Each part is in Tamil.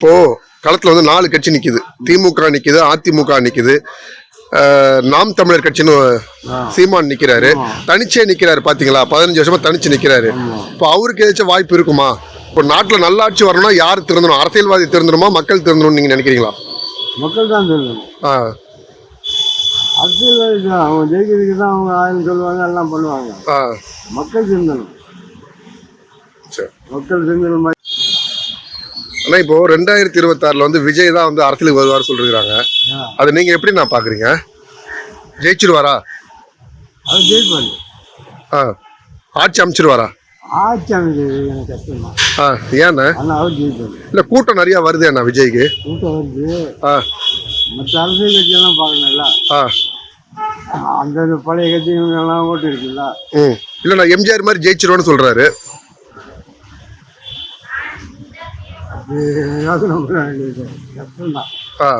இப்போ களத்துல வந்து நாலு கட்சி நிக்குது. திமுக நிக்குது அதிமுக நிக்குது. அஹ், நாம் தமிழர் கட்சின்னு சீமான் நிக்கிறாரு. தனிச்சே நிக்கிறாரு பாத்தீங்களா? பதினஞ்சு வருஷமா தனிச்சு நிக்கிறாரு. இப்போ அவருக்கு ஏதாச்சும் வாய்ப்பு இருக்குமா? இப்போ நாட்டுல நல்லாட்சி வரணும்னா யார் திருந்தணும்? அரசியல்வாதி திருந்தணுமா? மக்கள் திருந்தணும்னு நீங்க நினைக்கிறீங்களா? மக்கள் தான் சொல்லணும் ஆ. அரசியல்வாதி தான். அவங்க ஜெயிக்கிறதுக்கு தான் அவங்க ஆயிரம் சொல்லுவாங்க எல்லாம் பண்ணுவாங்க. மக்கள் சரி. மக்கள் மாதிரி ஆனா இப்போ ரெண்டாயிரத்தி இருபத்தாறுல வந்து விஜய் தான் வந்து அரசியலுக்கு வருவார் சொல்லிருக்காங்க அதை நீங்க எப்படி நான் பாக்குறீங்க? ஜெயிச்சிருவாரா? அவர் ஜெயிப்பாரு. ஆ. ஆட்சி அமைச்சிருவாரா? ஆட்சி அமைக்கிறது கஷ்டம் ஆ ஏண்ணே அவர் ஜெயிப்பாரு. இல்ல கூட்டம் நிறைய வருது அண்ணா விஜய்க்கு. கூட்டம் வருது. ஆ. மற்ற அரசியல் கட்சியெல்லாம் பார்க்கணும்ல. ஆ. அந்த பழைய கட்சிகளுக்கெல்லாம் ஓட்டு இருக்குல்ல. ம். இல்ல நான் எம்ஜிஆர் மாதிரி ஜெயிச்சிருவேன்னு சொல்றாரு. அது யோசனை பண்ண வேண்டியது கஷ்டம் தான் ஆ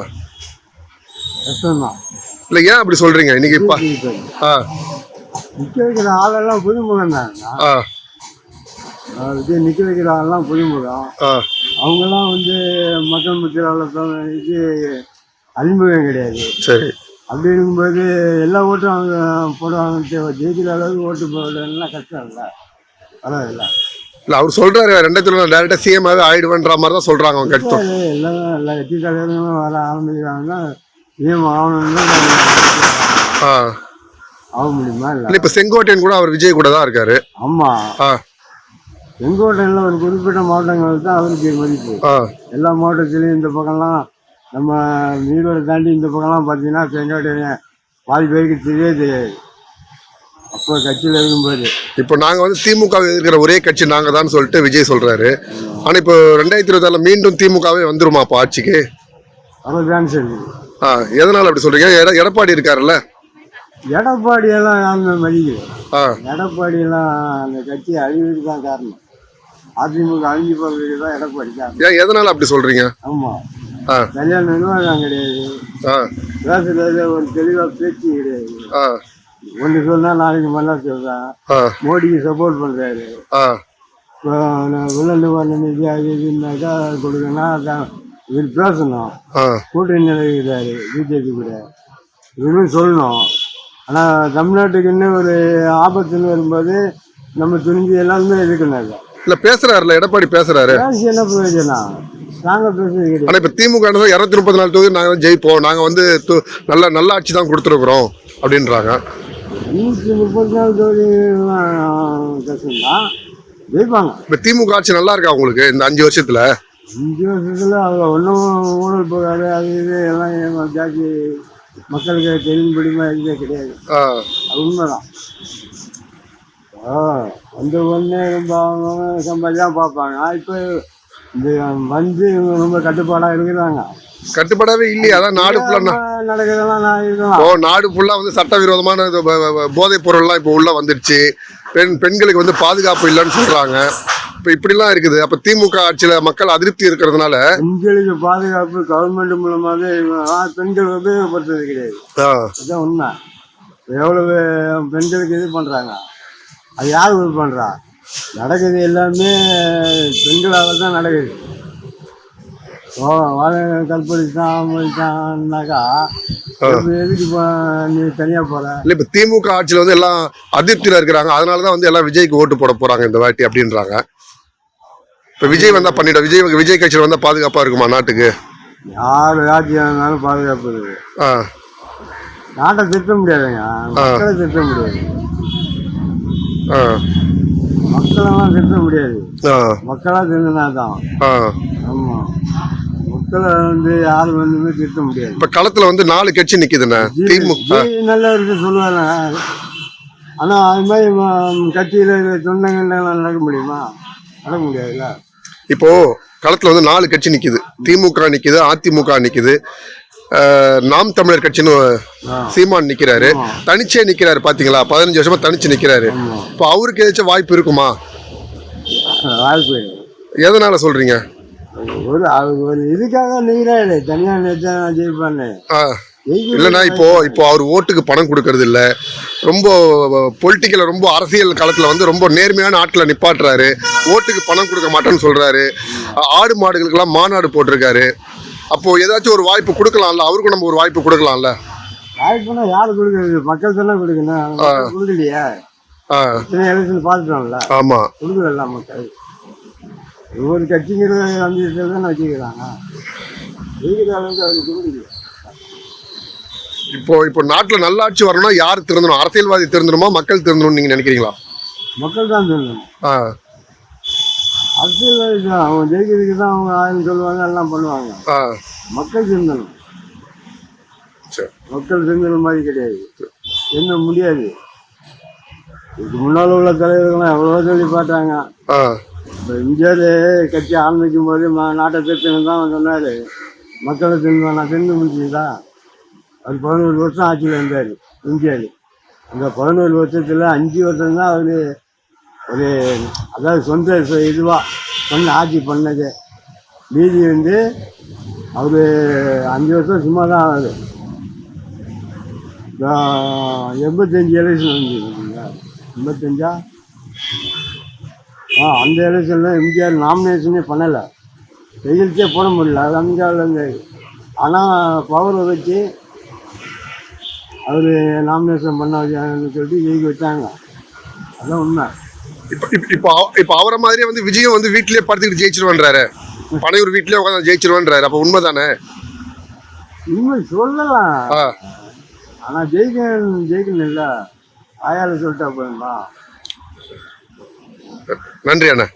கஷ்டம் தான் ஏன் அப்படி சொல்கிறீங்க இன்னைக்கு பா ஜெயிப்பாரு ஆ. நிற்க வைக்கிற ஆளெல்லாம் புதுமுகம் தாங்க ஆ. விஜய் நிற்க வைக்கிற ஆளெல்லாம் புதுமுகம் ஆ. அவங்கெல்லாம் வந்து மக்கள் மத்தியில் இது அறிமுகம் கிடையாது சரி. அப்படி இருக்கும்போது எல்லா ஓட்டும் அவங்க போடுவாங்க. ஜெயிக்கிற அளவுக்கு ஓட்டு போடலாம் கஷ்டம் இல்லை. பரவாயில்ல. இல்ல அவர் சொல்றாரு ரெண்டாயிரத்தி டேரக்டா சிஎம் ஆயிடுவேன்ற மாதிரி தான் சொல்றாங்க அவங்க கட்சி எல்லாம் எல்லா கட்சி தலைவர்களும் வர ஆரம்பிக்கிறாங்கன்னா நியம ஆகணும்னு ஆ. ஆக முடியுமா இல்லை? இல்ல இப்ப செங்கோட்டையன் கூட அவர் விஜய் கூட தான் இருக்காரு. ஆமாம் ஆ. செங்கோட்டையில் ஒரு குறிப்பிட்ட மாவட்டங்கள் தான் அவருக்கு மதிப்பு. ஆ. எல்லா மாவட்டத்துலேயும் இந்த பக்கம்லாம் நம்ம ஈரோடு தாண்டி இந்த பக்கம்லாம் பார்த்தீங்கன்னா செங்கோட்டையன் பாதி பேருக்கு தெரியவே தெரியாது. அப்போ கட்சியில் இருக்கும்போது. இப்போ நாங்க வந்து திமுக இருக்கிற ஒரே கட்சி நாங்க தான் சொல்லிட்டு விஜய் சொல்றாரு. ஆனா இப்போ ரெண்டாயிரத்தி இருபத்தாறுல மீண்டும் திமுகவே வந்துருமா அப்போ ஆட்சிக்கு? அவர் சான்ஸ் இருக்குது ஆ எதனால அப்படி சொல்றீங்க? எட- எடப்பாடி இருக்காருல்ல? எடப்பாடியெல்லாம் யாருமே மதிக்கல. ஆ. எடப்பாடியெல்லாம் அந்த கட்சி அழிவுக்கு தான் காரணம். அதிமுக அழிஞ்சு போகிறதுக்கு தான் எடப்பாடி காரணம். ஏன் எதனால அப்படி சொல்றீங்க? ஆமாம் ஆ. கல்யாண நிர்வாகம் கிடையாது. ஆ. பேசுறது ஒரு தெளிவாக பேச்சு கிடையாது. ஆ. ஒன்று சொன்னால் நாளைக்கு மல்லா சொல்கிறான் ஆ. மோடிக்கு சப்போர்ட் இப்போ உள்ள நிவாரண நிதி அது இதுனாக்கா கொடுக்கணும்னா அதான் இவர் பேசணும். ஆ. கூட்டணி நிலவுகிறாரு பிஜேபி கூட. இவரும் சொல்லணும். ஆனால் தமிழ்நாட்டுக்கு இன்னும் ஒரு ஆபத்துன்னு வரும்போது நம்ம துணிஞ்சு எல்லாருமே இருக்கணும் இல்ல பேசுறாருல எடப்பாடி பேசுறாரு. பேசி என்ன பிரயோஜனம்? நாங்கள் பேசுறது ஆனா இப்ப திமுக இருநூத்தி முப்பத்தி நாலு தொகுதி நாங்க தான் ஜெயிப்போம். நாங்க வந்து நல்ல நல்ல ஆட்சி தான் கொடுத்துருக்குறோம் அப்படின்றாங்க. நூற்றி முப்பத்தி நாலு தொகுதி ஜெயிப்பாங்க. இப்ப திமுக ஆட்சி நல்லா இருக்கா உங்களுக்கு இந்த அஞ்சு வருஷத்துல? அஞ்சு வருஷத்தில் அவங்க ஒன்றும் ஊழல் போகாது அது இது எல்லாம் ஜாதி மக்களுக்கு தெரியும்படிமா எதுவுமே கிடையாது. ஆ. அது உண்மைதான். ஆ அந்த ஒன்று ரொம்ப அவங்க சம்பாதி தான் பார்ப்பாங்க. இப்போ இந்த வந்து ரொம்ப கட்டுப்பாடாக இருக்கிறாங்க. கட்டுப்படவே இல்லையா அதான் நாடு ஃபுல்லா நடக்கிறதெல்லாம் இப்போ நாடு ஃபுல்லா வந்து சட்டவிரோதமான போதைப் பொருள்லாம் இப்போ உள்ள வந்துருச்சு பெண் பெண்களுக்கு வந்து பாதுகாப்பு இல்லைன்னு சொல்றாங்க. இப்போ இப்படிலாம் இருக்குது. அப்ப திமுக ஆட்சியில மக்கள் அதிருப்தி இருக்கிறதுனால பெண்களுக்கு பாதுகாப்பு கவர்மெண்ட் மூலமாகவே பெண்கள் உபயோகப்படுத்துறது கிடையாது. ஆ, அதுதான் உண்மை. எவ்வளவு பெண்களுக்கு இது பண்ணுறாங்க அது யார் இது பண்ணுறா நடக்குது எல்லாமே பெண்களால் தான் நடக்குது. இப்ப எதுக்கு நீ தனியாக போகிற இல்ல இப்ப திமுக ஆட்சியில வந்து எல்லாம் அதிருப்தியில இருக்கிறாங்க. அதனாலதான் வந்து எல்லாம் விஜய்க்கு ஓட்டு போட போறாங்க இந்த வாட்டி அப்படின்றாங்க. இப்ப விஜய் வந்தா பண்ணிட. விஜய் விஜய் கட்சியில வந்தா பாதுகாப்பா இருக்குமா நாட்டுக்கு? யார் ஆட்சி இருந்தாலும் பாதுகாப்பு இருக்குது ஆ. நாட்டை திட்ட முடியாதுங்க. மக்களை திட்ட முடியாது. ஆ. மக்களெல்லாம் திட்ட முடியாது. மக்களாக திட்டினா தான். ஆ. ஆமாம் மக்களை வந்து யாரும் ஒன்றுமே திட்ட முடியாது. இப்ப களத்துல வந்து நாலு கட்சி நிக்குதுண்ணே. திமுக. விஜய் நல்லவருக்கு சொல்லுவாங்க. ஆனால் அது மாதிரி கட்சியில் சொந்தங்கள்லாம் நடக்க முடியுமா? நடக்க முடியாதுல்ல? இப்போ களத்துல வந்து நாலு கட்சி நிக்குது. திமுக நிக்குது அதிமுக நிக்குது. நாம் தமிழர் கட்சின்னு சீமான் நிக்கிறாரு. தனிச்சே நிக்கிறாரு பாத்தீங்களா? பதினஞ்சு வருஷமா தனிச்சு நிக்கிறாரு. இப்போ அவருக்கு ஏதாச்சும் வாய்ப்பு இருக்குமா? வாய்ப்பு. எதனால சொல்றீங்க? ஒரு இதுக்காக நீங்களே தனியாக நினைச்சா நான் ஜெயிப்பானே ஆ, ஜெயிக்க இல்லைண்ணா இப்போ இப்போ அவர் ஓட்டுக்கு பணம் கொடுக்கறது இல்ல. ரொம்ப பொலிட்டிக்கல ரொம்ப அரசியல் களத்தில் வந்து ரொம்ப நேர்மையான ஆட்களை நிப்பாட்டுறாரு. ஓட்டுக்கு பணம் கொடுக்க மாட்டேன்னு சொல்றாரு. ஆடு மாடுகளுக்கெல்லாம் மாநாடு போட்டிருக்காரு. அப்போ ஏதாச்சும் ஒரு வாய்ப்பு கொடுக்கலாம்ல? அவருக்கும் நம்ம ஒரு வாய்ப்பு கொடுக்கலாம்ல? வாய்ப்புனா யாரு கொடுக்குறது? மக்கள் தானே கொடுக்கணும். கொடுக்கலையே. எலெக்ஷன் பார்த்துட்டோம்ல. ஆமா. கொடுக்கல மக்கள். ஒவ்வொரு கட்சிங்கிற அஞ்சு தானே வச்சுக்கிறாங்க. ஜெயிக்கிற அளவுக்கு அவருக்கு கொடுக்கல இப்போ இப்போ நாட்டில் நல்லாட்சி வரணும்னா யார் திருந்தணும்? அரசியல்வாதி திருந்தணுமா? மக்கள் திருந்தணும்னு நீங்க நினைக்கிறீங்களா? மக்கள் தான் சொல்லணும் ஆ. அரசியல்வாதி தான். அவங்க ஜெயிக்கிறதுக்கு தான் அவங்க ஆயிரம் சொல்லுவாங்க எல்லாம் பண்ணுவாங்க. ஆ. மக்கள் சரி. மக்கள் சிந்தனம் மாதிரி கிடையாது. என்ன முடியாது. இதுக்கு முன்னால் உள்ள தலைவர்கள்லாம் எவ்வளோ சொல்லி பார்த்தாங்க. ஆ. இப்போ எம்ஜிஆர் கட்சி ஆரம்பிக்கும் போது ம நாட்டை திருத்தணும் தான் சொன்னார். மக்களை திரும்ப நான் திருந்த முடிச்சுதா அவர் பதினோரு வருஷம் ஆட்சியில் இருந்தார் எம்ஜிஆர் அந்த பதினோரு வருஷத்தில் அஞ்சு வருஷம் தான் அவர் ஒரு அதாவது சொந்த இதுவாக பண்ண ஆட்சி பண்ணது. மீதி வந்து அவர் அஞ்சு வருஷம் சும்மா தான் ஆகுது எண்பத்தஞ்சு எலெக்ஷன் வந்துருக்குங்க எண்பத்தஞ்சா? ஆ அந்த எலெக்ஷனில் எம்ஜிஆர் நாமினேஷனே பண்ணலை. கையெழுத்தே போட முடியல. அது அமெரிக்காவில் இருந்தார் ஆனால் பவரை வச்சு அவர் நாமினேஷன் பண்ண வச்சாங்கன்னு சொல்லிட்டு ஜெயிக்க வச்சாங்க. அதான் உண்மை. இப்போ இப்போ இப்போ அவ- இப்போ அவரை மாதிரியே வந்து விஜயம் வந்து வீட்டிலேயே படுத்துக்கிட்டு ஜெயிச்சிருவான்றாரு. பனையூர் வீட்டிலேயே உட்காந்து ஜெயிச்சிருவான்றாரு. அப்போ உண்மைதானே? உண்மை சொல்லலாம். ஆனால் ஜெயிக்க ஜெயிக்கணும் இல்லை ஆயால சொல்லிட்டா போயிடலாம் நன்றி அண்ணா.